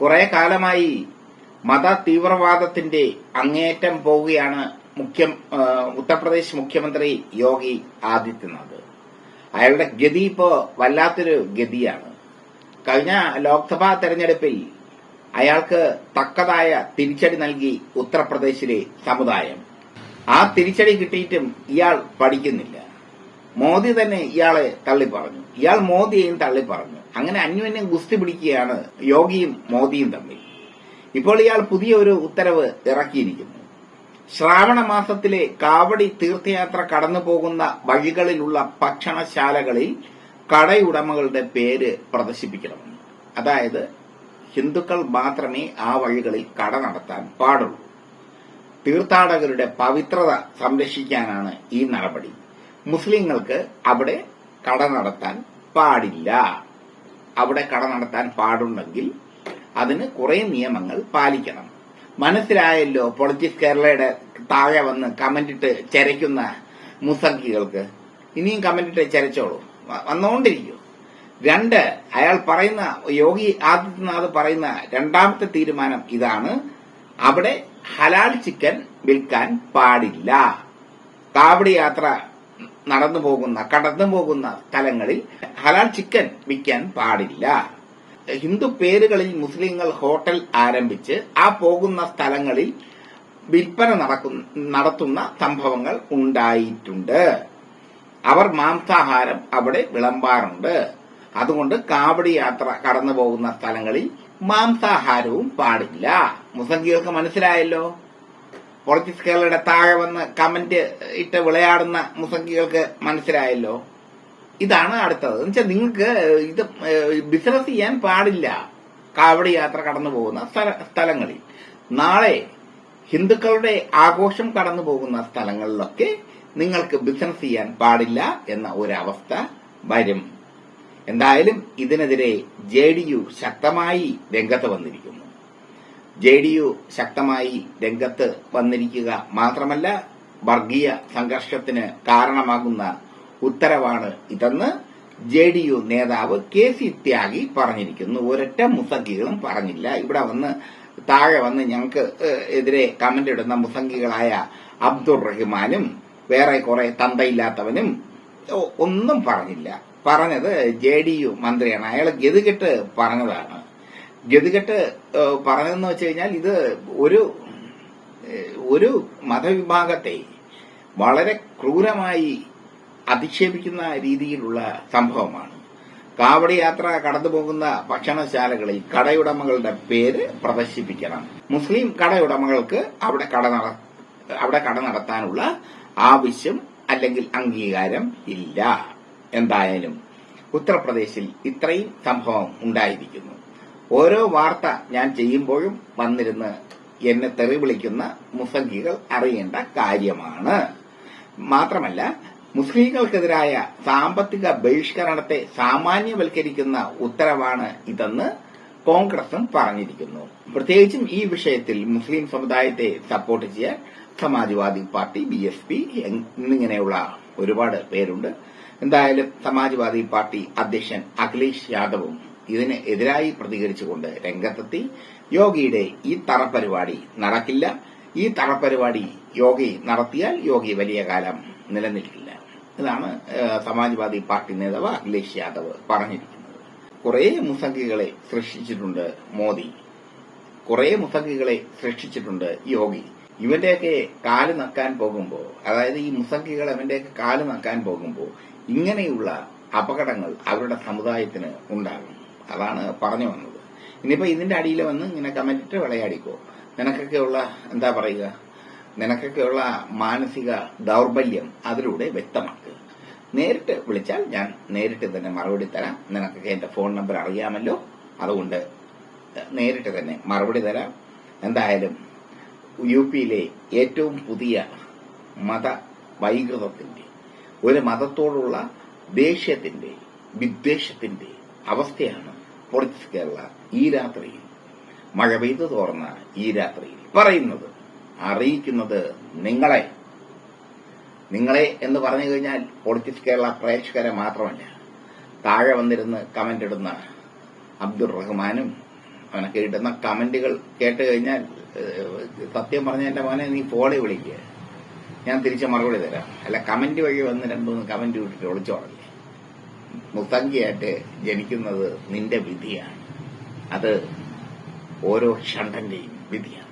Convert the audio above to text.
കുറെ കാലമായി മത തീവ്രവാദത്തിന്റെ അങ്ങേറ്റം പോവുകയാണ് മുഖ്യ ഉത്തർപ്രദേശ് മുഖ്യമന്ത്രി യോഗി ആദിത്യനാഥ്. അയാളുടെ ഗതി ഇപ്പോ വല്ലാത്തൊരു ഗതിയാണ്. കഴിഞ്ഞ ലോക്സഭാ തെരഞ്ഞെടുപ്പിൽ അയാൾക്ക് തക്കതായ തിരിച്ചടി നൽകി ഉത്തർപ്രദേശിലെ സമുദായം. ആ തിരിച്ചടി കിട്ടിയിട്ടും ഇയാൾ പഠിക്കുന്നില്ല. മോദി തന്നെ ഇയാളെ തള്ളി പറഞ്ഞു ഇയാൾ മോദിയെയും തള്ളി പറഞ്ഞു അങ്ങനെ അന്യോന്യം ഗുസ്തി പിടിക്കുകയാണ് യോഗിയും മോദിയും തമ്മിൽ. ഇപ്പോൾ ഇയാൾ പുതിയ ഒരു ഉത്തരവ് ഇറക്കിയിരിക്കുന്നു. ശ്രാവണ മാസത്തിലെ കാവടി തീർത്ഥയാത്ര കടന്നു പോകുന്ന വഴികളിലുള്ള ഭക്ഷണശാലകളിൽ കടയുടമകളുടെ പേര് പ്രദർശിപ്പിക്കണമെന്ന്. അതായത് ഹിന്ദുക്കൾ മാത്രമേ ആ വഴികളിൽ കട നടത്താൻ പാടുള്ളൂ. തീർത്ഥാടകരുടെ പവിത്രത സംരക്ഷിക്കാനാണ് ഈ നടപടി. മുസ്ലിങ്ങൾക്ക് അവിടെ കട നടത്താൻ പാടില്ല. അവിടെ കട നടത്താൻ പാടുണ്ടെങ്കിൽ അതിന് കുറെ നിയമങ്ങൾ പാലിക്കണം. മനസ്സിലായല്ലോ പൊളിറ്റിക്സ് കേരളയുടെ താഴെ വന്ന് കമന്റ് ഇട്ട് ചരയ്ക്കുന്ന മുസർക്കികൾക്ക് ഇനിയും കമന്റ് ഇട്ട് ചരച്ചോളൂ. വന്നുകൊണ്ടിരിക്കും രണ്ട് അയാൾ പറയുന്ന യോഗി ആദിത്യനാഥ് പറയുന്ന രണ്ടാമത്തെ തീരുമാനം ഇതാണ്. അവിടെ ഹലാൽ ചിക്കൻ വിൽക്കാൻ പാടില്ല. കാവടി യാത്ര നടന്നു പോകുന്ന കടന്നു പോകുന്ന സ്ഥലങ്ങളിൽ ഹലാൽ ചിക്കൻ വിൽക്കാൻ പാടില്ല. ഹിന്ദു പേരുകളിൽ മുസ്ലിങ്ങൾ ഹോട്ടൽ ആരംഭിച്ച് ആ പോകുന്ന സ്ഥലങ്ങളിൽ വിൽപ്പന നടത്തുന്ന സംഭവങ്ങൾ ഉണ്ടായിട്ടുണ്ട്. അവർ മാംസാഹാരം അവിടെ വിളമ്പാറുണ്ട്. അതുകൊണ്ട് കാവടി യാത്ര കടന്നു പോകുന്ന സ്ഥലങ്ങളിൽ മാംസാഹാരവും പാടില്ല. മുസംഗികൾക്ക് മനസ്സിലായല്ലോ? പൊളിറ്റിക്സ് കേരളയുടെ താഴെ വന്ന് കമന്റ് ഇട്ട് വിളയാടുന്ന മുസംഗികൾക്ക് മനസ്സിലായല്ലോ? ഇതാണ് അടുത്തത്. എന്നുവെച്ചാൽ നിങ്ങൾക്ക് ഇത് ബിസിനസ് ചെയ്യാൻ പാടില്ല. കാവടി യാത്ര കടന്നു പോകുന്ന സ്ഥലങ്ങളിൽ. നാളെ ഹിന്ദുക്കളുടെ ആഘോഷം കടന്നു പോകുന്ന സ്ഥലങ്ങളിലൊക്കെ നിങ്ങൾക്ക് ബിസിനസ് ചെയ്യാൻ പാടില്ല എന്ന ഒരവസ്ഥ വരും. എന്തായാലും ഇതിനെതിരെ ജെ ശക്തമായി രംഗത്ത് വന്നിരിക്കുന്നു. ജെ ഡി യു ശക്തമായി രംഗത്ത് വന്നിരിക്കുക മാത്രമല്ല വർഗീയ സംഘർഷത്തിന് കാരണമാകുന്ന ഉത്തരവാണ് ഇതെന്ന് ജെ ഡി യു നേതാവ് കെ സി ത്യാഗി പറഞ്ഞിരിക്കുന്നു. ഒരൊറ്റ മുസംഗികളും പറഞ്ഞില്ല. ഇവിടെ വന്ന് താഴെ വന്ന് ഞങ്ങൾക്ക് എതിരെ കമന്റ് ഇടുന്ന മുസംഗികളായ അബ്ദുൾ റഹ്മാനും വേറെ കുറെ തന്തയില്ലാത്തവനും ഒന്നും പറഞ്ഞില്ല. പറഞ്ഞത് ജെ ഡി യു മന്ത്രിയാണ്. അയാൾ ഗതികെട്ട് പറഞ്ഞതാണ്. ഗതികെട്ട് പറഞ്ഞതെന്ന് വെച്ച് കഴിഞ്ഞാൽ ഇത് ഒരു ഒരു മതവിഭാഗത്തെ വളരെ ക്രൂരമായി അധിക്ഷേപിക്കുന്ന രീതിയിലുള്ള സംഭവമാണ്. കാവടി യാത്ര കടന്നു പോകുന്ന ഭക്ഷണശാലകളിൽ കടയുടമകളുടെ പേര് പ്രദർശിപ്പിക്കണം. മുസ്ലിം കടയുടമകൾക്ക് അവിടെ കട അവിടെ കട നടത്താനുള്ള ആവശ്യം അല്ലെങ്കിൽ അംഗീകാരം ഇല്ല. എന്തായാലും ഉത്തർപ്രദേശിൽ ഇത്രയും സംഭവം ഉണ്ടായിരിക്കുന്നു. ഓരോ വാർത്ത ഞാൻ ചെയ്യുമ്പോഴും വന്നിരുന്ന് എന്നെ തെറി വിളിക്കുന്ന മുസംഖികൾ അറിയേണ്ട കാര്യമാണ്. മാത്രമല്ല മുസ്ലിങ്ങൾക്കെതിരായ സാമ്പത്തിക ബഹിഷ്കരണത്തെ സാമാന്യവൽക്കരിക്കുന്ന ഉത്തരവാണ് ഇതെന്ന് കോൺഗ്രസും പറഞ്ഞിരിക്കുന്നു. പ്രത്യേകിച്ചും ഈ വിഷയത്തിൽ മുസ്ലിം സമുദായത്തെ സപ്പോർട്ട് ചെയ്യാൻ Samajwadi party B S P എന്നിങ്ങനെയുള്ള ഒരുപാട് പേരുണ്ട്. എന്തായാലും സമാജ്വാദി പാർട്ടി അധ്യക്ഷൻ അഖിലേഷ് യാദവും ഇതിന് എതിരായി പ്രതികരിച്ചുകൊണ്ട് രംഗത്തെത്തി. യോഗിയുടെ ഈ തറപരിപാടി നടക്കില്ല. ഈ തറപരിപാടി യോഗി നടത്തിയാൽ യോഗി വലിയ കാലം നിലനിൽക്കില്ല. ഇതാണ് സമാജ്വാദി പാർട്ടി നേതാവ് അഖിലേഷ് യാദവ് പറഞ്ഞിരിക്കുന്നത്. കുറെ മുസംഖികളെ സൃഷ്ടിച്ചിട്ടുണ്ട് മോദി. കുറെ മുസംഗികളെ സൃഷ്ടിച്ചിട്ടുണ്ട് യോഗി. ഇവന്റെയൊക്കെ കാൽ നക്കാൻ പോകുമ്പോൾ അതായത് ഈ മുസംഗികൾ അവന്റെയൊക്കെ കാൽ നക്കാൻ പോകുമ്പോൾ ഇങ്ങനെയുള്ള അപകടങ്ങൾ അവരുടെ സമുദായത്തിന് ഉണ്ടാകും. അതാണ് പറഞ്ഞു വന്നത്. ഇനിയിപ്പോ ഇതിന്റെ അടിയിൽ വന്ന് ഇങ്ങനെ കമന്റിട്ട് വിളയാടിക്കോ? നിനക്കൊക്കെയുള്ള എന്താ പറയുക? നിനക്കൊക്കെയുള്ള മാനസിക ദൗർബല്യം അതിലൂടെ വ്യക്തമാക്കുക നേരിട്ട് വിളിച്ചാൽ ഞാൻ നേരിട്ട് തന്നെ മറുപടി തരാം. നിനക്കൊക്കെ എന്റെ ഫോൺ നമ്പർ അറിയാമല്ലോ. അതുകൊണ്ട് നേരിട്ട് തന്നെ മറുപടി തരാം. എന്തായാലും യു പിയിലെ ഏറ്റവും പുതിയ മത വൈകൃതത്തിന്റെ ഒരു മതത്തോടുള്ള ദേഷ്യത്തിന്റെ വിദ്വേഷത്തിന്റെ അവസ്ഥയാണ് പൊളിറ്റിക്സ് കേരള ഈ രാത്രിയിൽ മഴ പെയ്തു തോർന്ന ഈ രാത്രിയിൽ പറയുന്നത് അറിയിക്കുന്നത് നിങ്ങളെ. നിങ്ങളെ എന്ന് പറഞ്ഞു കഴിഞ്ഞാൽ പൊളിറ്റിക്സ് കേരള പ്രേക്ഷകരെ മാത്രമല്ല താഴെ വന്നിരുന്ന് കമന്റ് ഇടുന്ന അബ്ദുൾ റഹ്മാനും അവനൊക്കെ ഇടുന്ന കമന്റുകൾ കേട്ട് കഴിഞ്ഞാൽ സത്യം പറഞ്ഞ എന്റെ മോനെ നീ ഫോണിൽ വിളിക്കുക ഞാൻ തിരിച്ച് മറുപടി തരാം. അല്ല കമന്റ് വഴി വന്ന് രണ്ടുമൂന്ന് കമന്റ് വിട്ടിട്ട് ഒളിച്ചോടല്ലേ? മുത്തങ്കിയായിട്ട് ജനിക്കുന്നത് നിന്റെ വിധിയാണ്. അത് ഓരോ ഷണ്ടന്റെയും വിധിയാണ്.